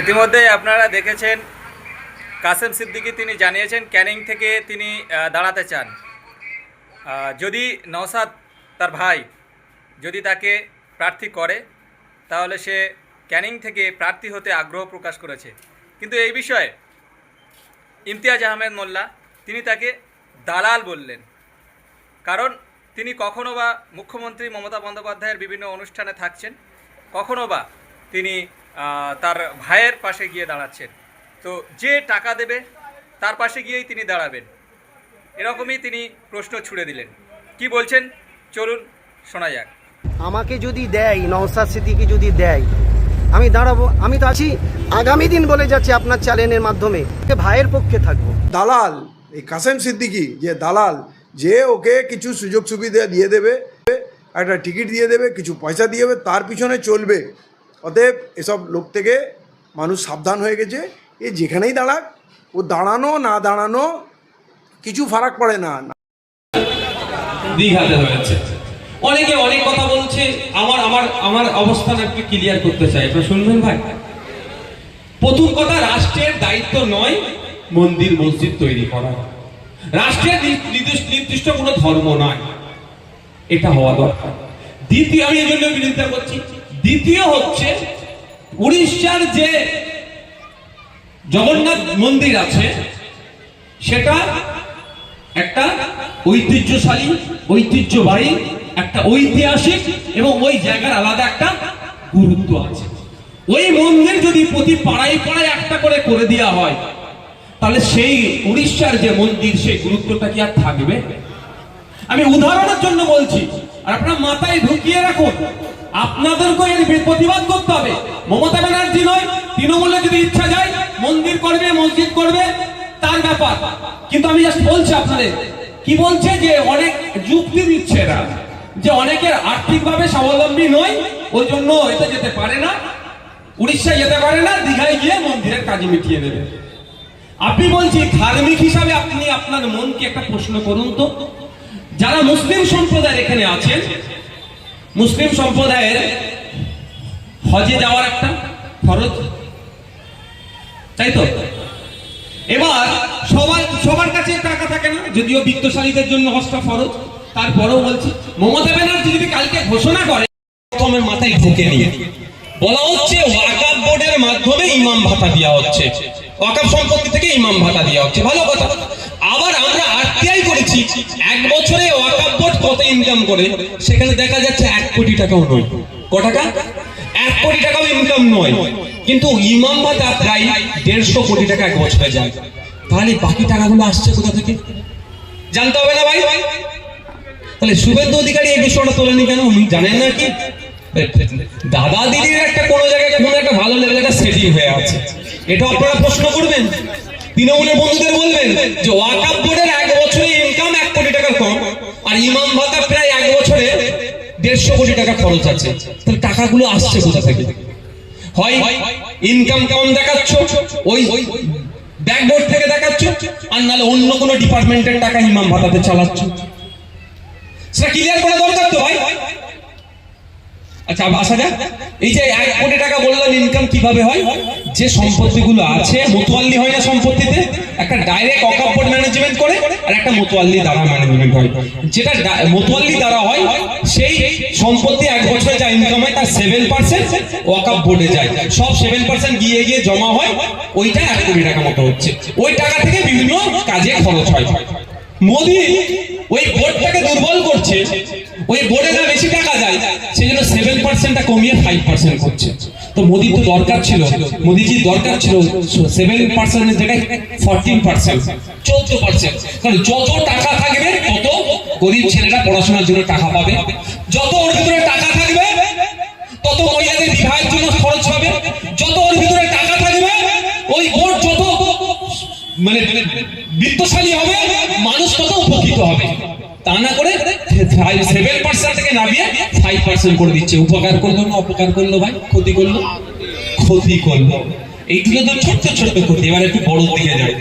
ইতিমধ্যে আপনারা দেখেছেন, কাসেম সিদ্দিকী তিনি জানিয়েছেন ক্যানিং থেকে তিনি দাঁড়াতে চান। যদি নওসাদ তার ভাই যদি তাকে প্রার্থী করে, তাহলে সে ক্যানিং থেকে প্রার্থী হতে আগ্রহ প্রকাশ করেছে। কিন্তু এই বিষয়ে ইমতিয়াজ আহমেদ মোল্লা তিনি তাকে দালাল বললেন। কারণ তিনি কখনো বা মুখ্যমন্ত্রী মমতা বন্দ্যোপাধ্যায়ের বিভিন্ন অনুষ্ঠানে থাকছেন, কখনো বা তিনি তার ভাইয়ের পাশে গিয়ে দাঁড়াচ্ছেন। তো যে টাকা দেবে তার পাশে গিয়েই তিনি দাঁড়াবেন। এরকমই তিনি প্রশ্ন ছুড়ে দিলেন। কি বলছেন? চলুন শোনা যাক। আমাকে যদি দেয় নওসাদ সিদ্দিকি যদি দেয় আমি দাঁড়াবো আমি তো আছি আগামী দিন বলে যাচ্ছি আপনার চ্যানেলের মাধ্যমে। ভাইয়ের পক্ষে থাকব। দালাল এই কাসেম সিদ্দিকি যে দালাল যে ওকে কিছু সুযোগ সুবিধা দিয়ে দেবে একটা টিকিট দিয়ে দেবে কিছু পয়সা দিয়ে দেবে তার পিছনে চলবে। অতএব এসব লোক থেকে মানুষ সাবধান হয়ে গেছে। এ যেখানেই দাঁড়াক, ও দাঁড়ানো না দাঁড়ানো কিছু ফারাক পড়ে না। দীঘাতে অনেকে অনেক কথা বলছে, আমার আমার আমার অবস্থান একটু ক্লিয়ার করতে চাই শুনবেন ভাই? প্রথম কথা, রাষ্ট্রের দায়িত্ব নয় মন্দির, মসজিদ তৈরি করা। রাষ্ট্রের নির্দিষ্ট কোনো ধর্ম নয়। এটা হওয়া দরকার। দ্বিতীয়, আমি এই জন্য বিরোধিতা করছি দ্বিতীয় হচ্ছে উড়িষ্যার যে জগন্নাথ মন্দির আছে, সেটা একটা ঐতিহ্যশালী ঐতিহ্যবাহী, একটা ঐতিহাসিক এবং ওই জায়গার আলাদা একটা গুরুত্ব আছে। ওই মন্দির যদি প্রতি পাড়ায় পাড়ায় একটা করে করে দেওয়া হয়, তাহলে সেই উড়িষ্যার যে মন্দির, সেই গুরুত্বটা কি আর থাকবে? আমি উদাহরণের জন্য বলছি আপনার মাথায় ঢুকিয়ে রাখুন। আপনাদেরকে এর প্রতিবাদ করতে হবে। মমতা ব্যানার্জি নয় তৃণমূলে যদি ইচ্ছা যায়, মন্দির করবে, মসজিদ করবে, তার ব্যাপার। কিন্তু আমি জাস্ট বলছি আপনাদের, কি বলছে যে অনেক যুক্তি দিচ্ছে এরা, যে অনেকের আর্থিকভাবে স্বাবলম্বী নয়, ওই জন্য এতে যেতে পারে না, উড়িষ্যায় যেতে পারে না, দীঘায় গিয়ে মন্দিরের কাজে মিটিয়ে দেবে আপনি বলছি, ধার্মিক হিসাবে আপনি আপনার মনকে একটা প্রশ্ন করুন তো। যারা মুসলিম সম্প্রদায়ের এখানে আছেন, মুসলিম সম্প্রদায়ের হজে যাওয়ার একটা খরচ তাই তো? এবার সবার সবার কাছে টাকা থাকে না, যদিও বিত্তশালীদের জন্য হজটা ফরজ, তারপরেও বলছি, মমতা ব্যানার্জি যদি কালকে ঘোষণা করে, প্রথমে মাথায় ঢুকে নিয়ে। বলা হচ্ছে ওয়াকাব বোর্ডের মাধ্যমে ইমাম ভাতা দেওয়া হচ্ছে। ওয়াকাব সম্পত্তি থেকে ইমাম ভাতা দেওয়া হচ্ছে। ভালো কথা। আবার আমরা আরটিআই করেছি। এক বছরে ওয়াকাব বোর্ড কত ইনকাম করে? সেখানে দেখা যাচ্ছে এক কোটি টাকাও নয়। ক টাকা? এক কোটি টাকাও ইনকাম নয়। কিন্তু ইমাম বা ভাতা প্রায় দেড়শো কোটি টাকা এক বছরে যায়। তাহলে বাকি টাকাগুলো আসছে কোথা থেকে? জানতে হবে না ভাই? তাহলে শুভেন্দু অধিকারী এই বিষয়টা তোলেনি কেন? উনি জানেন না কি? দাদা দিদির একটা কোনো জায়গায় কোনো একটা ভালো লেভেল একটা সেটিং হয়ে আছে। এটা আপনারা প্রশ্ন করবেন? তৃণমূলের বন্ধুদের বলবেন যে ওয়াকাপ বোর্ডের এক বছরে ইনকাম এক কোটি টাকা কম, আর ইমাম ভাতা প্রায় এক বছরে দেড়শো কোটি টাকা খরচ আছে। তাহলে টাকাগুলো আসছে কোথা থেকে? হয় ইনকাম কেমন দেখাচ্ছ, ওই ব্যাকবোর্ড থেকে দেখাচ্ছ, আর নাহলে অন্য কোনো ডিপার্টমেন্টের টাকা ইমাম ভাতাতে চালাচ্ছ। সেটা ক্লিয়ার করা দরকার তো ভাই? আচ্ছা আসা যাক এই যে এক কোটি টাকা বললাম ইনকাম কীভাবে হয়? যে সম্পত্তিগুলো আছে, মোতোয়াল্লি হয় না সম্পত্তিতে, একটা ডাইরেক্ট অকাপড় ম্যানেজমেন্ট করে আর একটা মোতোয়াল্লি দ্বারা ম্যানেজমেন্ট হয়। যেটা মোতোয়াল্লি দ্বারা হয়, সেই সম্পত্তি এক বছরে যা ইনকাম হয়, তার সেভেন পার্সেন্ট ওয়াকাপ বোর্ডে যায়। সব সেভেন পার্সেন্ট গিয়ে গিয়ে জমা হয়, ওইটা এক কোটি টাকা মতো হচ্ছে। ওই টাকা থেকে বিভিন্ন কাজে খরচ হয়। মোদি ওই বোর্ডটাকে দুর্বল করছে, ওই বোর্ডে না বেশি টাকা যায় সেই জন্য সেভেন পার্সেন্টটা কমিয়ে ফাইভ পার্সেন্ট করছে। তো মোদির তো দরকার ছিল, মোদিজির দরকার ছিল সেভেন পার্সেন্টের জায়গায় ফোরটিন পার্সেন্ট চোদ্দ পার্সেন্ট কারণ যত টাকা থাকবে, তত গরিব ছেলেরা পড়াশোনার জন্য টাকা পাবে। যত ওর ভিতরে টাকা থাকবে, তত মহিলাদের বিবাহের জন্য খরচ হবে। যত ওর ভিতরে টাকা থাকবে, ওই বোর্ড যত মানে বিত্তশালী হবে, মানুষ তত উপকৃত হবে। তা না করে সেভেন পার্সেন্ট থেকে নামিয়ে ফাইভ পার্সেন্ট করে দিচ্ছে। উপকার করল অপকার করল ভাই? ক্ষতি করল? ক্ষতি করল। এইগুলো তো ছোট্ট ছোট্ট ক্ষতি, এবার একটু বড় দিকে যায়